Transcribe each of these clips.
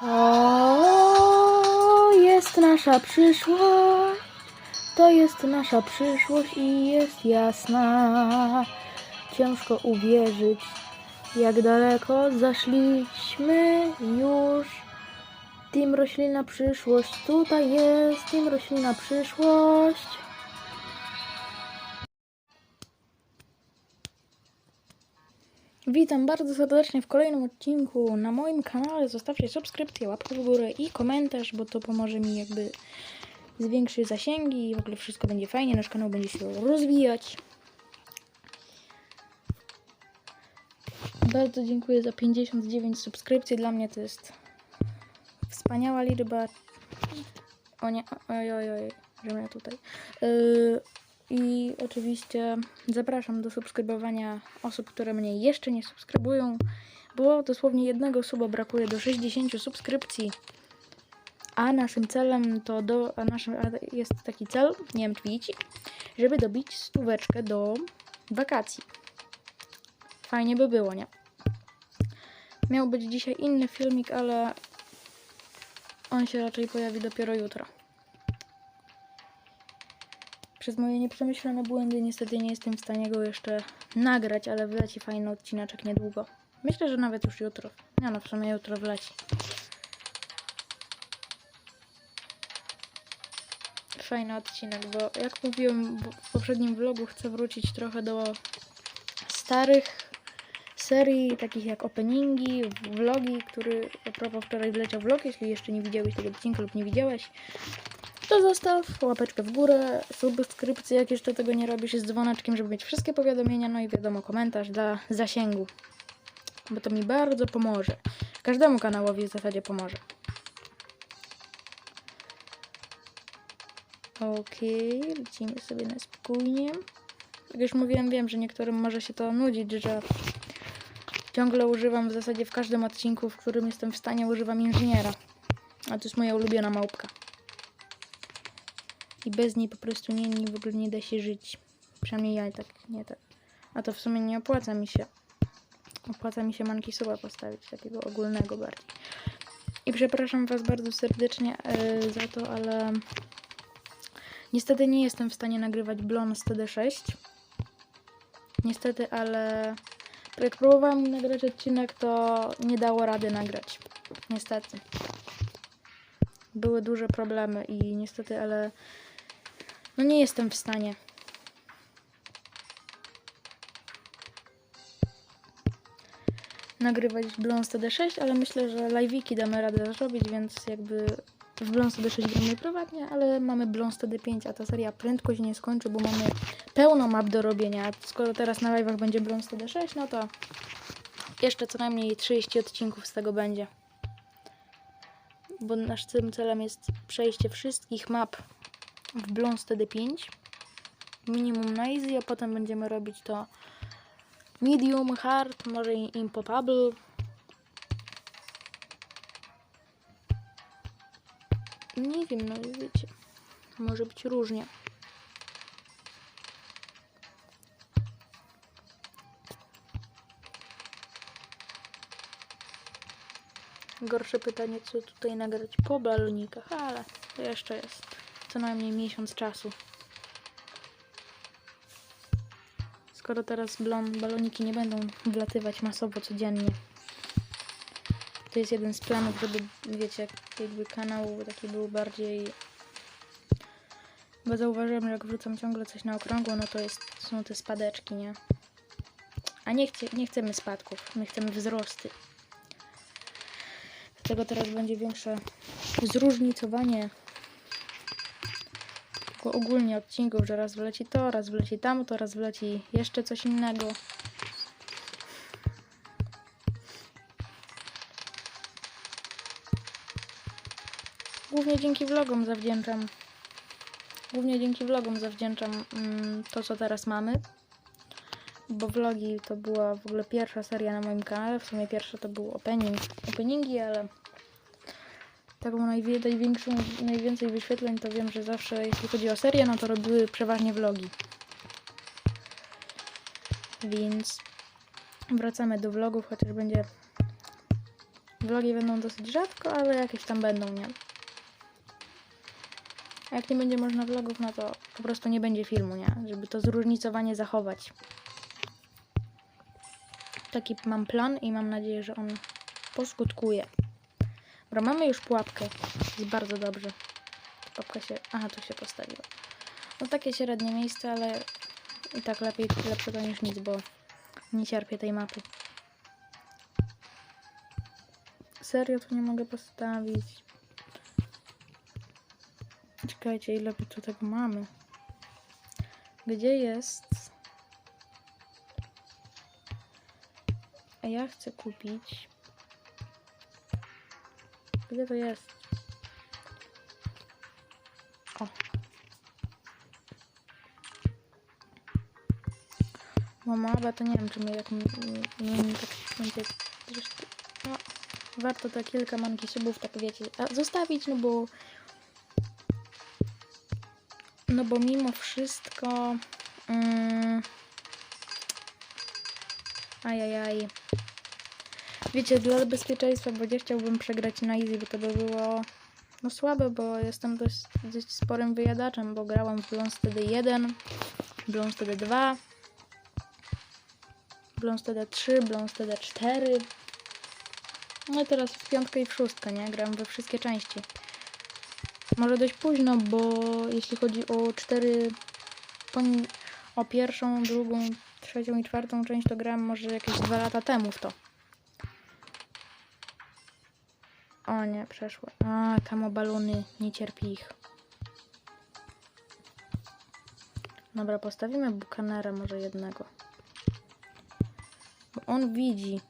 To jest nasza przyszłość. To jest nasza przyszłość i jest jasna. Ciężko uwierzyć, jak daleko zaszliśmy już. Team Roślina Przyszłość, tutaj jest Team Roślina Przyszłość. Witam bardzo serdecznie w kolejnym odcinku na moim kanale. Zostawcie subskrypcję, łapkę w górę i komentarz, bo to pomoże mi jakby zwiększyć zasięgi i w ogóle wszystko będzie fajnie. Nasz kanał będzie się rozwijać. Bardzo dziękuję za 59 subskrypcji. Dla mnie to jest wspaniała liczba. O nie, oj, oj, oj, że mnie tutaj. Yy, I oczywiście zapraszam do subskrybowania osób, które mnie jeszcze nie subskrybują, bo dosłownie jednego suba brakuje do 60 subskrypcji. A naszym celem to do, a naszym, a jest taki cel, nie wiem czy widzicie, żeby dobić stóweczkę do wakacji. Fajnie by było, nie? Miał być dzisiaj inny filmik, ale on się raczej pojawi dopiero jutro. Przez moje nieprzemyślane błędy niestety nie jestem w stanie go jeszcze nagrać, ale wleci fajny odcineczek niedługo. Myślę, że nawet już jutro. Nie no, w sumie jutro wleci. Fajny odcinek, bo jak mówiłem w poprzednim vlogu, chcę wrócić trochę do starych serii, takich jak openingi, vlogi, który a propos wczoraj wleciał vlog, jeśli jeszcze nie widziałeś tego odcinka lub nie widziałeś, to zostaw łapeczkę w górę, subskrypcję, jak jeszcze tego nie robisz, z dzwoneczkiem, żeby mieć wszystkie powiadomienia, no i wiadomo, komentarz dla zasięgu, bo to mi bardzo pomoże. Każdemu kanałowi w zasadzie pomoże. Okej, lecimy sobie na spokojnie. Jak już mówiłem, wiem, że niektórym może się to nudzić, że ciągle używam w zasadzie w każdym odcinku, w którym jestem w stanie, używam inżyniera. A to jest moja ulubiona małpka. I bez niej po prostu nie, nie w ogóle nie da się żyć. Przynajmniej ja tak nie tak. A to w sumie nie opłaca mi się. Opłaca mi się manki suba postawić, takiego ogólnego bardziej. I przepraszam Was bardzo serdecznie e, za to, ale niestety nie jestem w stanie nagrywać Blon z TD6. Niestety, ale jak próbowałam nagrać odcinek, to nie dało rady nagrać. Niestety. Były duże problemy i niestety, ale no nie jestem w stanie. Nagrywać w Blons TD6, ale myślę, że live'iki damy radę zrobić, więc jakby w Blons TD6 gramy prywatnie, ale mamy Blons TD5, a ta seria prędko się nie skończy, bo mamy pełno map do robienia. Skoro teraz na live'ach będzie Blons TD6, no to jeszcze co najmniej 30 odcinków z tego będzie. Bo naszym celem jest przejście wszystkich map w Blons TD5. Minimum na easy, a potem będziemy robić to medium, hard, może impopable. Nie wiem, no wiecie. Może być różnie. Gorsze pytanie, co tutaj nagrać po balonikach, ale to jeszcze jest co najmniej miesiąc czasu. Skoro teraz baloniki nie będą wlatywać masowo codziennie. To jest jeden z planów, żeby, wiecie, jakby kanał taki był bardziej... Bo zauważyłem, że jak wrzucam ciągle coś na okrągło, no to jest, są te spadeczki, nie? A nie, chcie, nie chcemy spadków, my chcemy wzrosty. Dlatego teraz będzie większe zróżnicowanie ogólnie odcinków, że raz wleci to, raz wleci tamto, raz wleci jeszcze coś innego. Głównie dzięki vlogom zawdzięczam. Głównie dzięki vlogom zawdzięczam mm, to, co teraz mamy. Bo vlogi to była w ogóle pierwsza seria na moim kanale. W sumie pierwsza to był opening, openingi, ale taką najwie, największą, najwięcej wyświetleń to wiem, że zawsze jeśli chodzi o serię, no to robiły przeważnie vlogi. Więc wracamy do vlogów, chociaż będzie Vlogi będą dosyć rzadko, ale jakieś tam będą, nie? A jak nie będzie można vlogów, no to po prostu nie będzie filmu, nie? Żeby to zróżnicowanie zachować. Taki mam plan i mam nadzieję, że on poskutkuje. Dobra, mamy już pułapkę. Jest bardzo dobrze. Pułapka się... Aha, tu się postawiła. No takie średnie miejsce, ale i tak lepiej, lepsze to niż nic, bo nie cierpię tej mapy. Serio tu nie mogę postawić. Czekajcie, ile my tu tego mamy? Gdzie jest? A ja chcę kupić. Gdzie to jest? O. Mama, bo to nie wiem, czy mnie jak mi tak będzie. No, warto te kilka manki subów, tak wiecie, zostawić, no bo. No bo mimo wszystko. Mm, ajajaj. Wiecie, dla bezpieczeństwa, bo nie chciałbym przegrać na easy, bo to by było no słabe, bo jestem dość, dość sporym wyjadaczem, bo grałam w Blonsteady 1, Blonsteady 2, Blonsteady 3, Blonsteady 4. No teraz w piątkę i w szóstkę, nie? Gram we wszystkie części. Może dość późno, bo jeśli chodzi o cztery, o pierwszą, drugą, trzecią i czwartą część, to grałem może jakieś dwa lata temu w to. O nie, przeszło. A, kamobalony, nie cierpi ich. Dobra, postawimy bukanera może jednego. Bo on widzi.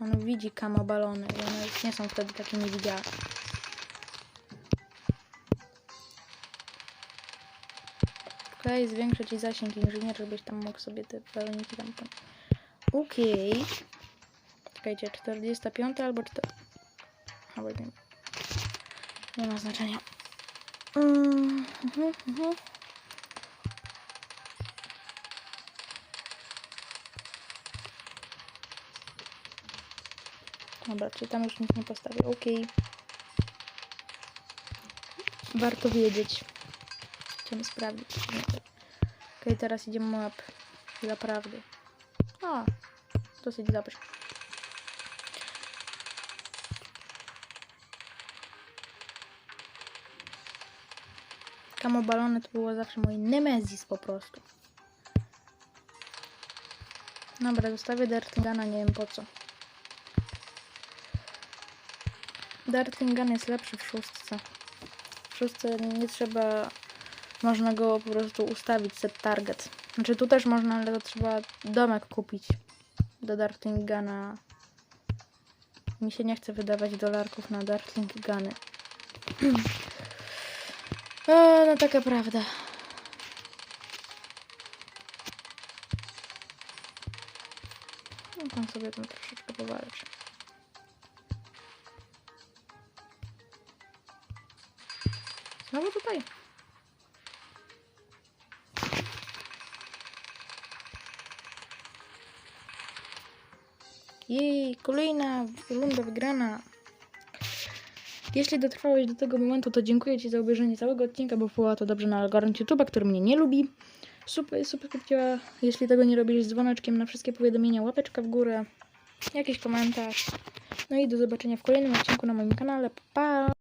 On widzi kamobalony i one już nie są wtedy takie niewidzialne. Okej, zwiększę ci zasięg inżynier, żebyś tam mógł sobie te baloniki tam... Okej. Czekajcie, 45 albo 4... Albo nie. Nie ma znaczenia. Mm, mhm, mhm. Dobra, czy tam już nic nie postawię? Okej. Warto wiedzieć. Chcemy sprawdzić. Okej, teraz idziemy map. Chwila prawdy. Dosyć dobrze. Kamobalony to było zawsze mój nemezis po prostu. Dobra, zostawię Dartingana, nie wiem po co. Dartingan jest lepszy w szóstce. W szóstce nie trzeba... Można go po prostu ustawić, set target. Znaczy tu też można, ale to trzeba domek kupić do Dartingana. Mi się nie chce wydawać dolarków na Dartingany. O, no taka prawda. No tam sobie tam troszeczkę powalczy. Znowu tutaj. Jej, kolejna runda wygrana. Jeśli dotrwałeś do tego momentu, to dziękuję Ci za obejrzenie całego odcinka, bo wpływa to dobrze na algorytm YouTube'a, który mnie nie lubi. Subskrypcja, jeśli tego nie robisz, z dzwoneczkiem na wszystkie powiadomienia, łapeczka w górę, jakiś komentarz. No i do zobaczenia w kolejnym odcinku na moim kanale. Pa!